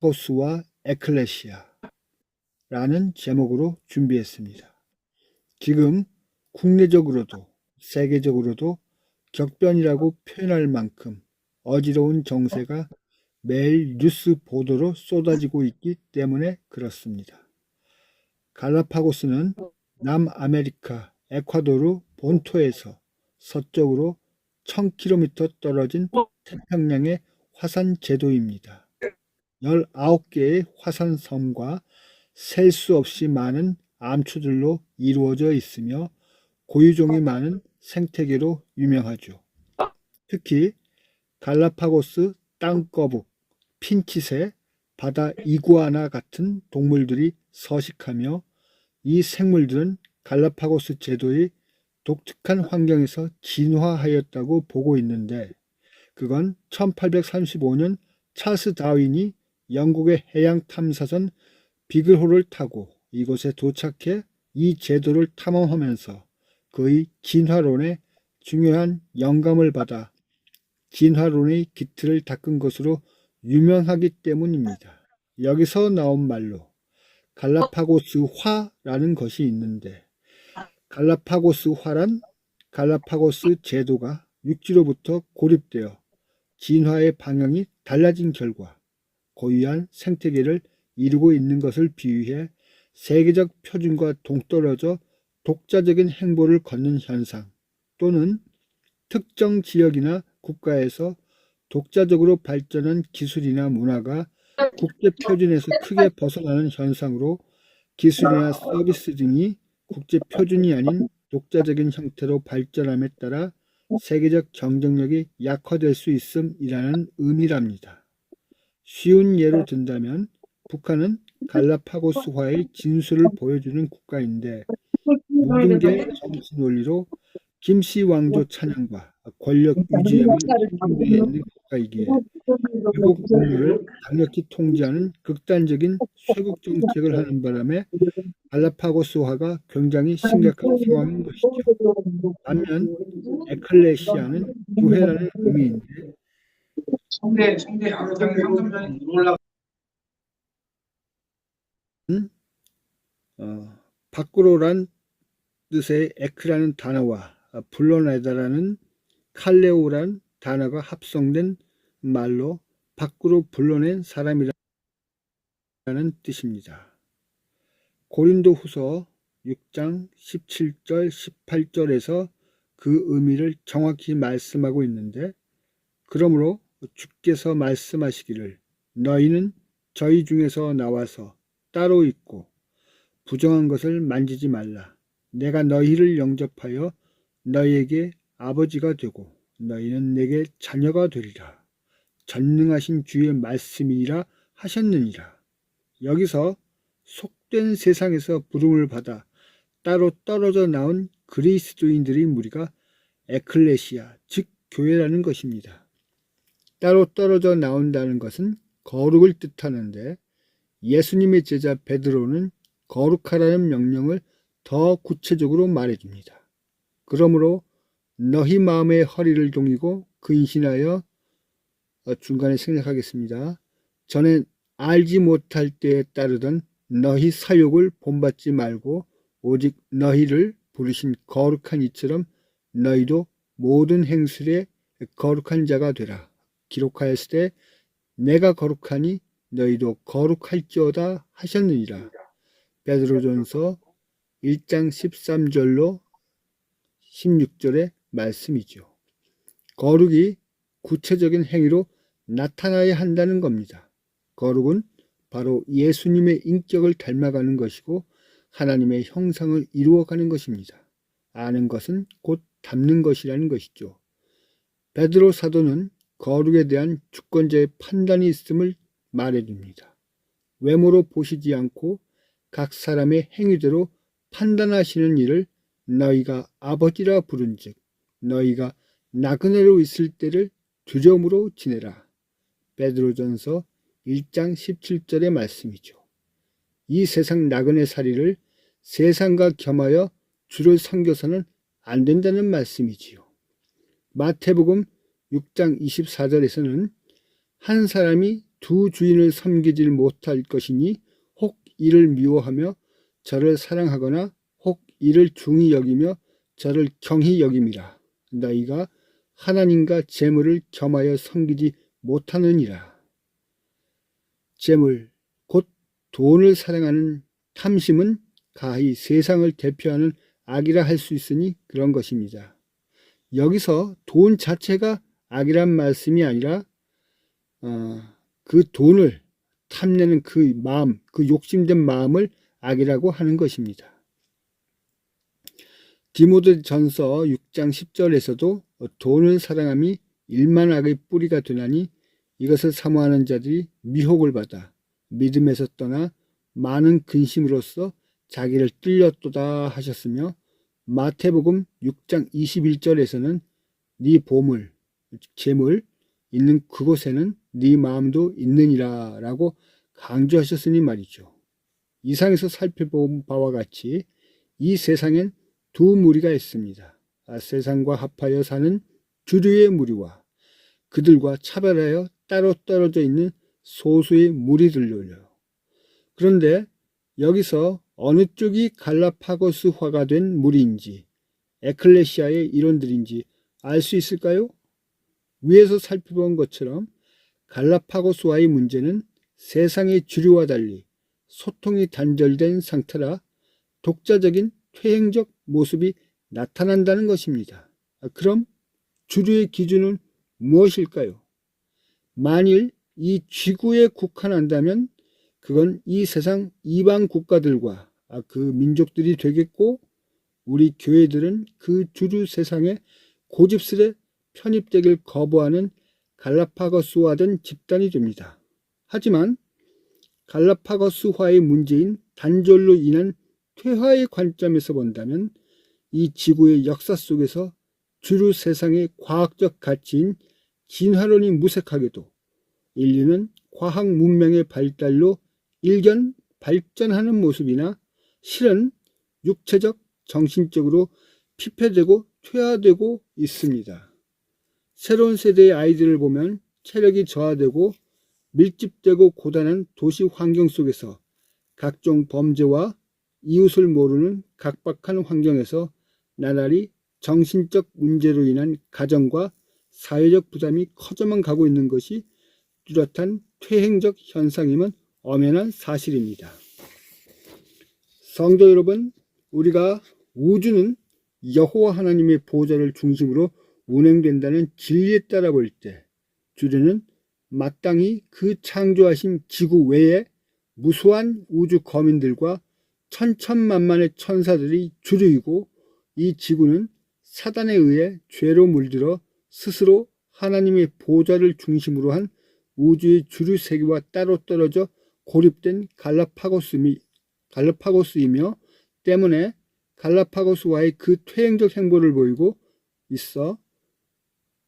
포스와 에클레시아 라는 제목으로 준비했습니다. 지금 국내적으로도 세계적으로도 격변이라고 표현할 만큼 어지러운 정세가 매일 뉴스 보도로 쏟아지고 있기 때문에 그렇습니다. 갈라파고스는 남아메리카 에콰도르 본토에서 서쪽으로 1000km 떨어진 태평양의 화산 제도입니다. 19개의 화산 섬과 셀 수 없이 많은 암초들로 이루어져 있으며 고유종이 많은 생태계로 유명하죠. 특히 갈라파고스 땅거북, 핀치새, 바다 이구아나 같은 동물들이 서식하며 이 생물들은 갈라파고스 제도의 독특한 환경에서 진화하였다고 보고 있는데 그건 1835년 찰스 다윈이 영국의 해양 탐사선 비글호를 타고 이곳에 도착해 이 제도를 탐험하면서 그의 진화론에 중요한 영감을 받아 진화론의 기틀을 닦은 것으로 유명하기 때문입니다. 여기서 나온 말로 갈라파고스화라는 것이 있는데 갈라파고스화란 갈라파고스 제도가 육지로부터 고립되어 진화의 방향이 달라진 결과 고유한 생태계를 이루고 있는 것을 비유해 세계적 표준과 동떨어져 독자적인 행보를 걷는 현상 또는 특정 지역이나 국가에서 독자적으로 발전한 기술이나 문화가 국제 표준에서 크게 벗어나는 현상으로 기술이나 서비스 등이 국제 표준이 아닌 독자적인 형태로 발전함에 따라 세계적 경쟁력이 약화될 수 있음이라는 의미랍니다. 쉬운 예로 든다면 북한은 갈라파고스화의 진수를 보여주는 국가인데 모든 게 정치 논리로 김씨 왕조 찬양과 권력 유지에만 집중되어 있는 국가이기에 외국 국민을 강력히 통제하는 극단적인 쇄국 정책을 하는 바람에 갈라파고스화가 굉장히 심각한 상황인 것이죠. 반면 에클레시아는 교회라는 의미인데 성대 성대 아버지랑 상담장에 올라 어, 밖으로란 뜻의 에크라는 단어와 불러내다라는 칼레오란 단어가 합성된 말로 밖으로 불러낸 사람이라는 뜻입니다. 고린도 후서 6장 17절 18절에서 그 의미를 정확히 말씀하고 있는데 그러므로 주께서 말씀하시기를 너희는 저희 중에서 나와서 따로 있고 부정한 것을 만지지 말라. 내가 너희를 영접하여 너희에게 아버지가 되고 너희는 내게 자녀가 되리라. 전능하신 주의 말씀이라 하셨느니라. 여기서 속된 세상에서 부름을 받아 따로 떨어져 나온 그리스도인들의 무리가 에클레시아, 즉 교회라는 것입니다. 따로 떨어져 나온다는 것은 거룩을 뜻하는데 예수님의 제자 베드로는 거룩하라는 명령을 더 구체적으로 말해줍니다. 그러므로 너희 마음의 허리를 동이고 근신하여 어, 중간에 생략하겠습니다. 전에 알지 못할 때에 따르던 너희 사욕을 본받지 말고 오직 너희를 부르신 거룩한 이처럼 너희도 모든 행실에 거룩한 자가 되라. 기록하였을 때 내가 거룩하니 너희도 거룩할지어다 하셨느니라. 베드로전서 1장 13절로 16절의 말씀이죠. 거룩이 구체적인 행위로 나타나야 한다는 겁니다. 거룩은 바로 예수님의 인격을 닮아가는 것이고 하나님의 형상을 이루어가는 것입니다. 아는 것은 곧 담는 것이라는 것이죠. 베드로 사도는 거룩에 대한 주권자의 판단이 있음을 말해줍니다. 외모로 보시지 않고 각 사람의 행위대로 판단하시는 일을 너희가 아버지라 부른즉 너희가 나그네로 있을 때를 두려움으로 지내라. 베드로전서 1장 17절의 말씀이죠. 이 세상 나그네 살이를 세상과 겸하여 주를 섬겨서는 안 된다는 말씀이지요. 마태복음 6장 24절에서는 한 사람이 두 주인을 섬기질 못할 것이니 혹 이를 미워하며 저를 사랑하거나 혹 이를 중히 여기며 저를 경히 여김이라. 너희가 하나님과 재물을 겸하여 섬기지 못하느니라. 재물, 곧 돈을 사랑하는 탐심은 가히 세상을 대표하는 악이라 할 수 있으니 그런 것입니다. 여기서 돈 자체가 악이란 말씀이 아니라 어, 그 돈을 탐내는 그 마음, 그 욕심된 마음을 악이라고 하는 것입니다. 디모데 전서 6장 10절에서도 돈을 사랑함이 일만 악의 뿌리가 되나니 이것을 사모하는 자들이 미혹을 받아 믿음에서 떠나 많은 근심으로써 자기를 뚫렸도다 하셨으며 마태복음 6장 21절에서는 네 보물, 재물 있는 그곳에는 네 마음도 있느니라 라고 강조하셨으니 말이죠. 이상에서 살펴본 바와 같이 이 세상엔 두 무리가 있습니다. 아, 세상과 합하여 사는 주류의 무리와 그들과 차별하여 따로 떨어져 있는 소수의 무리들로요. 그런데 여기서 어느 쪽이 갈라파고스화가 된 무리인지 에클레시아의 이론들인지 알 수 있을까요? 위에서 살펴본 것처럼 갈라파고스화의 문제는 세상의 주류와 달리 소통이 단절된 상태라 독자적인 퇴행적 모습이 나타난다는 것입니다. 아, 그럼 주류의 기준은 무엇일까요? 만일 이 지구에 국한한다면 그건 이 세상 이방 국가들과 아, 그 민족들이 되겠고 우리 교회들은 그 주류 세상에 고집스레 편입되길 거부하는 갈라파고스화된 집단이 됩니다. 하지만 갈라파고스화의 문제인 단절로 인한 퇴화의 관점에서 본다면 이 지구의 역사 속에서 주류 세상의 과학적 가치인 진화론이 무색하게도 인류는 과학 문명의 발달로 일견 발전하는 모습이나 실은 육체적, 정신적으로 피폐되고 퇴화되고 있습니다. 새로운 세대의 아이들을 보면 체력이 저하되고 밀집되고 고단한 도시 환경 속에서 각종 범죄와 이웃을 모르는 각박한 환경에서 나날이 정신적 문제로 인한 가정과 사회적 부담이 커져만 가고 있는 것이 뚜렷한 퇴행적 현상임은 엄연한 사실입니다. 성도 여러분, 우리가 우주는 여호와 하나님의 보좌를 중심으로 운행된다는 진리에 따라 볼 때 주류는 마땅히 그 창조하신 지구 외에 무수한 우주 거민들과 천천만만의 천사들이 주류이고 이 지구는 사단에 의해 죄로 물들어 스스로 하나님의 보좌를 중심으로 한 우주의 주류 세계와 따로 떨어져 고립된 갈라파고스미, 갈라파고스이며 때문에 갈라파고스와의 그 퇴행적 행보를 보이고 있어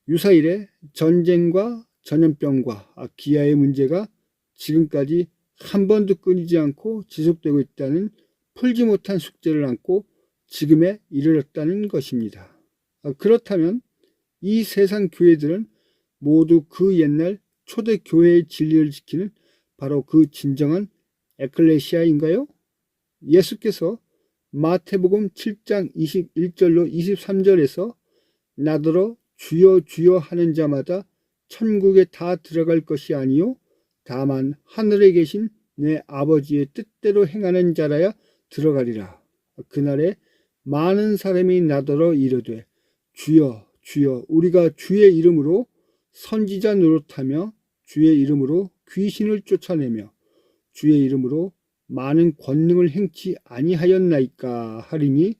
유사일의 전쟁과 전염병과 기아의 문제가 지금까지 한 번도 끊이지 않고 지속되고 있다는 풀지 못한 숙제를 안고 지금에 이르렀다는 것입니다. 그렇다면 이 세상 교회들은 모두 그 옛날 초대 교회의 진리를 지키는 바로 그 진정한 에클레시아인가요? 예수께서 마태복음 7장 21절로 23절에서 나더러 주여 주여 하는 자마다 천국에 다 들어갈 것이 아니요 다만 하늘에 계신 내 아버지의 뜻대로 행하는 자라야 들어가리라. 그날에 많은 사람이 나더러 이르되 주여 주여 우리가 주의 이름으로 선지자 노릇하며 주의 이름으로 귀신을 쫓아내며 주의 이름으로 많은 권능을 행치 아니하였나이까 하리니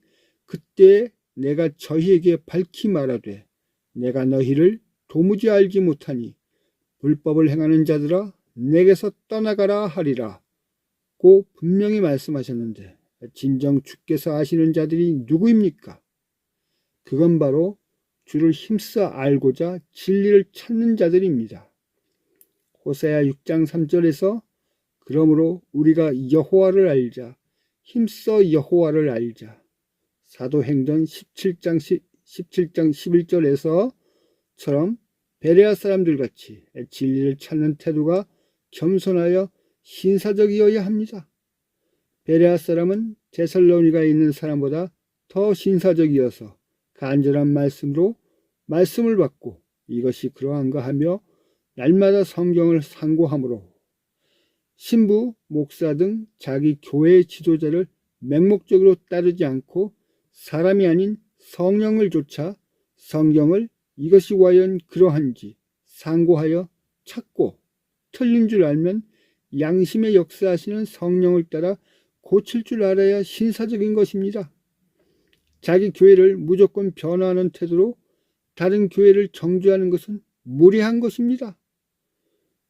그때 내가 저희에게 밝히 말하되 내가 너희를 도무지 알지 못하니 불법을 행하는 자들아 내게서 떠나가라 하리라 고 분명히 말씀하셨는데 진정 주께서 아시는 자들이 누구입니까? 그건 바로 주를 힘써 알고자 진리를 찾는 자들입니다. 호세아 6장 3절에서 그러므로 우리가 여호와를 알자 힘써 여호와를 알자 사도행전 17장 17장 11절에서처럼 베레아 사람들 같이 진리를 찾는 태도가 겸손하여 신사적이어야 합니다. 베레아 사람은 데살로니가에 있는 사람보다 더 신사적이어서 간절한 말씀으로 말씀을 받고 이것이 그러한가 하며 날마다 성경을 상고하므로 신부, 목사 등 자기 교회의 지도자를 맹목적으로 따르지 않고 사람이 아닌 성령을 조차 성경을 이것이 과연 그러한지 상고하여 찾고 틀린 줄 알면 양심의 역사하시는 성령을 따라 고칠 줄 알아야 신사적인 것입니다. 자기 교회를 무조건 변화하는 태도로 다른 교회를 정죄하는 것은 무례한 것입니다.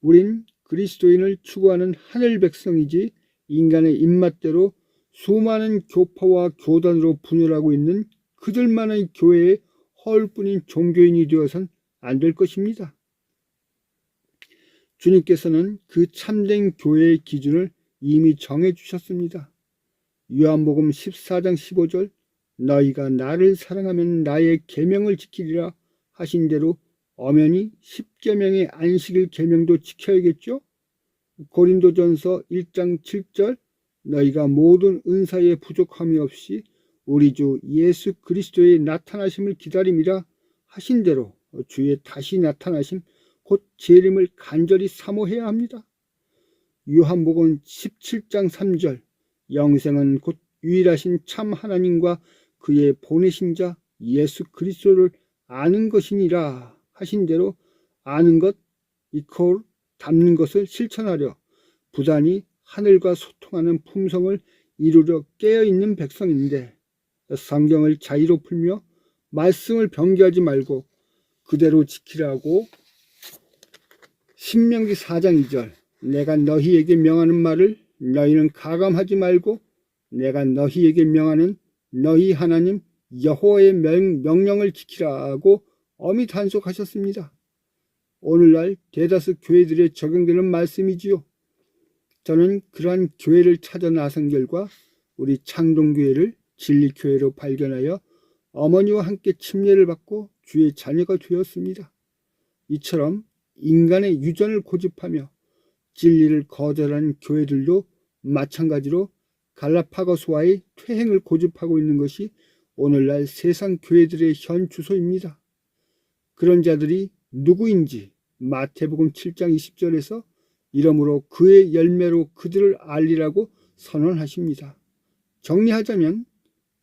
우린 그리스도인을 추구하는 하늘 백성이지 인간의 입맛대로 수많은 교파와 교단으로 분열하고 있는 그들만의 교회에 허울뿐인 종교인이 되어선 안 될 것입니다. 주님께서는 그 참된 교회의 기준을 이미 정해 주셨습니다. 요한복음 14장 15절 너희가 나를 사랑하면 나의 계명을 지키리라 하신 대로 엄연히 십계명의 안식일 계명도 지켜야겠죠? 고린도전서 1장 7절 너희가 모든 은사에 부족함이 없이 우리 주 예수 그리스도의 나타나심을 기다림이라 하신 대로 주의 다시 나타나심 곧 재림을 간절히 사모해야 합니다. 요한복음 17장 3절 영생은 곧 유일하신 참 하나님과 그의 보내신 자 예수 그리스도를 아는 것이니라 하신 대로 아는 것 이퀄 담는 것을 실천하려 부단히 하늘과 소통하는 품성을 이루려 깨어있는 백성인데 성경을 자의로 풀며 말씀을 변개하지 말고 그대로 지키라고 신명기 4장 2절 내가 너희에게 명하는 말을 너희는 가감하지 말고 내가 너희에게 명하는 너희 하나님 여호와의 명, 명령을 지키라고 엄히 단속하셨습니다. 오늘날 대다수 교회들에 적용되는 말씀이지요. 저는 그러한 교회를 찾아 나선 결과 우리 창동교회를 진리교회로 발견하여 어머니와 함께 침례를 받고 주의 자녀가 되었습니다. 이처럼 인간의 유전을 고집하며 진리를 거절하는 교회들도 마찬가지로 갈라파고스와의 퇴행을 고집하고 있는 것이 오늘날 세상 교회들의 현 주소입니다. 그런 자들이 누구인지 마태복음 7장 20절에서 이러므로 그의 열매로 그들을 알리라고 선언하십니다. 정리하자면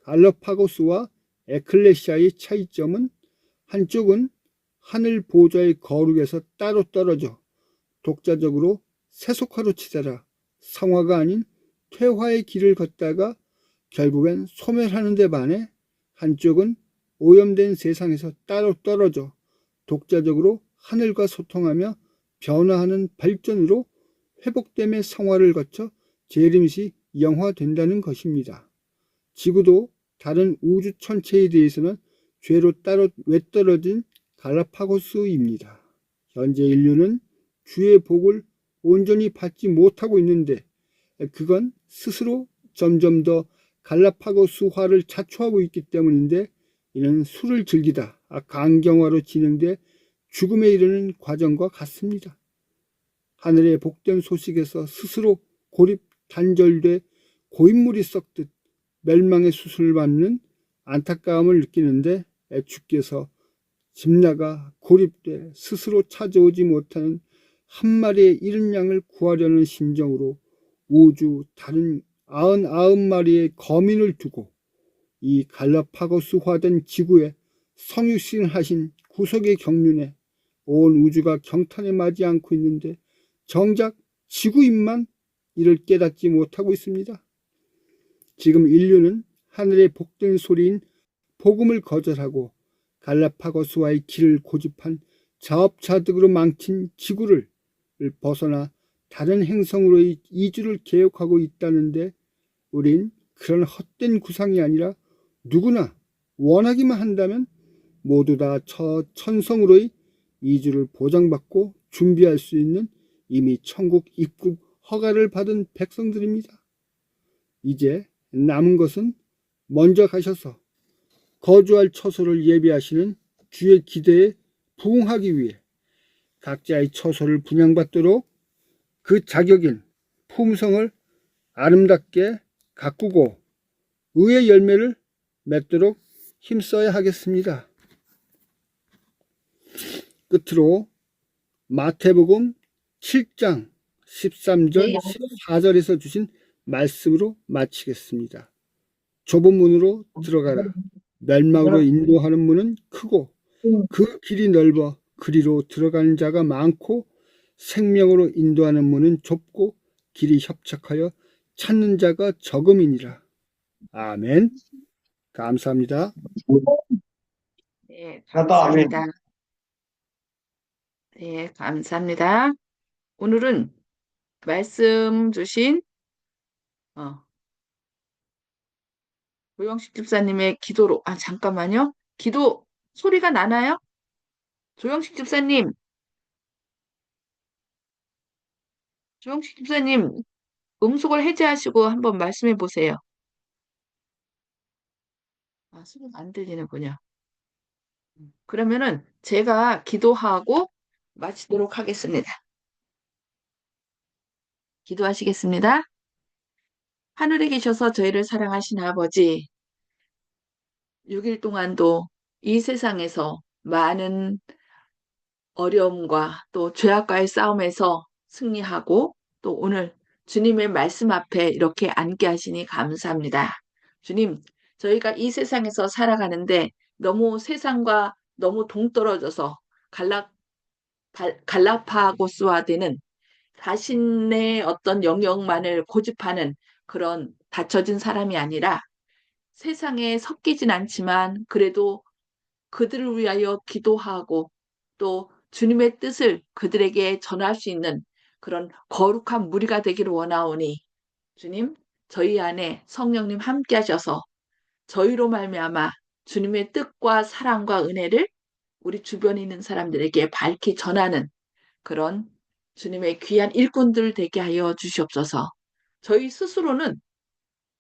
갈라파고스와 에클레시아의 차이점은 한쪽은 하늘 보좌의 거룩에서 따로 떨어져 독자적으로 세속화로 치달아 성화가 아닌 퇴화의 길을 걷다가 결국엔 소멸하는 데 반해 한쪽은 오염된 세상에서 따로 떨어져 독자적으로 하늘과 소통하며 변화하는 발전으로 회복됨의 성화를 거쳐 재림시 영화된다는 것입니다. 지구도 다른 우주 천체에 대해서는 죄로 따로 외떨어진 갈라파고스입니다. 현재 인류는 주의 복을 온전히 받지 못하고 있는데 그건 스스로 점점 더 갈라파고스화를 자초하고 있기 때문인데 이는 술을 즐기다 강경화로 진행돼 죽음에 이르는 과정과 같습니다. 하늘의 복된 소식에서 스스로 고립 단절돼 고인물이 썩듯 멸망의 수술을 받는 안타까움을 느끼는데 주께서 집 나가 고립돼 스스로 찾아오지 못하는 한 마리의 이른 양을 구하려는 심정으로 우주 다른 아흔 아홉 마리의 거민을 두고 이 갈라파고스화된 지구에 성육신하신 구속의 경륜에 온 우주가 경탄에 맞지 않고 있는데 정작 지구인만 이를 깨닫지 못하고 있습니다. 지금 인류는 하늘의 복된 소리인 복음을 거절하고 갈라파고스와의 길을 고집한 자업자득으로 망친 지구를 벗어나 다른 행성으로의 이주를 계획하고 있다는데 우린 그런 헛된 구상이 아니라 누구나 원하기만 한다면 모두 다 저 천성으로의 이주를 보장받고 준비할 수 있는 이미 천국 입국 허가를 받은 백성들입니다. 이제 남은 것은 먼저 가셔서 거주할 처소를 예비하시는 주의 기대에 부응하기 위해 각자의 처소를 분양받도록 그 자격인 품성을 아름답게 가꾸고 의의 열매를 맺도록 힘써야 하겠습니다. 끝으로 마태복음 7장 13절 네. 14절에서 주신 말씀으로 마치겠습니다. 좁은 문으로 들어가라. 멸망으로 인도하는 문은 크고 그 길이 넓어 그리로 들어가는 자가 많고 생명으로 인도하는 문은 좁고 길이 협착하여 찾는 자가 적음이니라. 아멘. 감사합니다. 네. 감사합니다. 네, 감사합니다. 오늘은 말씀 주신 어, 조영식 집사님의 기도로 아 잠깐만요. 기도 소리가 나나요? 조영식 집사님, 조영식 집사님 음속을 해제하시고 한번 말씀해 보세요. 아, 소리가 안 들리는군요. 음, 그러면은 제가 기도하고 마치도록 하겠습니다. 기도하시겠습니다. 하늘에 계셔서 저희를 사랑하신 아버지, 6일 동안도 이 세상에서 많은 어려움과 또 죄악과의 싸움에서 승리하고 또 오늘 주님의 말씀 앞에 이렇게 앉게 하시니 감사합니다. 주님, 저희가 이 세상에서 살아가는데 너무 세상과 너무 동떨어져서 갈라, 갈- 갈라파고스화 되는 자신의 어떤 영역만을 고집하는 그런 닫혀진 사람이 아니라 세상에 섞이진 않지만 그래도 그들을 위하여 기도하고 또 주님의 뜻을 그들에게 전할 수 있는 그런 거룩한 무리가 되기를 원하오니 주님 저희 안에 성령님 함께 하셔서 저희로 말미암아 주님의 뜻과 사랑과 은혜를 우리 주변에 있는 사람들에게 밝히 전하는 그런 주님의 귀한 일꾼들 되게 하여 주시옵소서. 저희 스스로는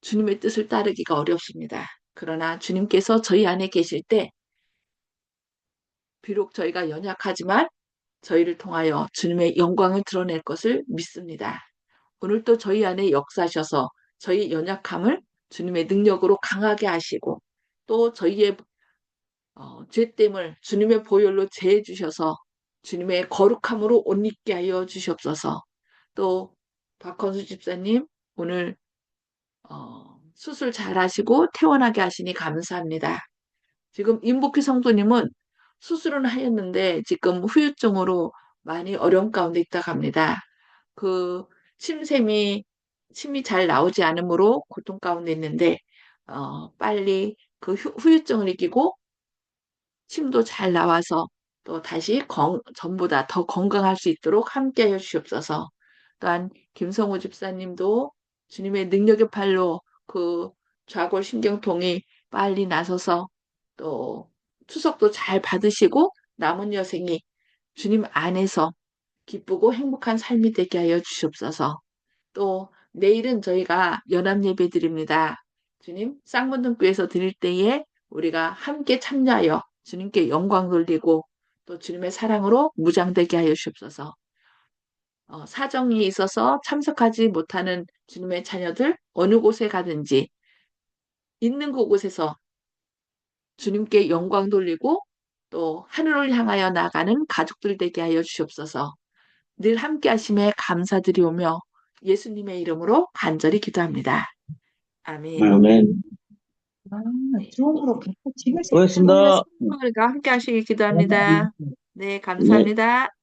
주님의 뜻을 따르기가 어렵습니다. 그러나 주님께서 저희 안에 계실 때 비록 저희가 연약하지만 저희를 통하여 주님의 영광을 드러낼 것을 믿습니다. 오늘 또 저희 안에 역사하셔서 저희 연약함을 주님의 능력으로 강하게 하시고 또 저희의 어, 죄됨을 주님의 보혈로 제해 주셔서 주님의 거룩함으로 옷 입게 하여 주시옵소서. 또 박헌수 집사님 오늘 어, 수술 잘 하시고 퇴원하게 하시니 감사합니다. 지금 임복희 성도님은 수술은 하였는데 지금 후유증으로 많이 어려움 가운데 있다 합니다. 그 침샘이 침이 잘 나오지 않으므로 고통 가운데 있는데 어, 빨리 그 후, 후유증을 이기고 침도 잘 나와서 또 다시 건, 전보다 더 건강할 수 있도록 함께 해 주시옵소서. 또한 김성호 집사님도 주님의 능력의 팔로 그 좌골 신경통이 빨리 나서서 또 추석도 잘 받으시고 남은 여생이 주님 안에서 기쁘고 행복한 삶이 되게 하여 주시옵소서. 또 내일은 저희가 연합 예배 드립니다. 주님 쌍문등교에서 드릴 때에 우리가 함께 참여하여 주님께 영광 돌리고 또 주님의 사랑으로 무장되게 하여 주옵소서. 어, 사정이 있어서 참석하지 못하는 주님의 자녀들 어느 곳에 가든지 있는 그곳에서 주님께 영광 돌리고 또 하늘을 향하여 나가는 가족들 되게 하여 주시옵소서. 늘 함께 하심에 감사드리오며 예수님의 이름으로 간절히 기도합니다. 아멘. 아멘. 아, 처음으로 지금 고맙습니다. 함께 하시길 기도합니다. 네, 감사합니다.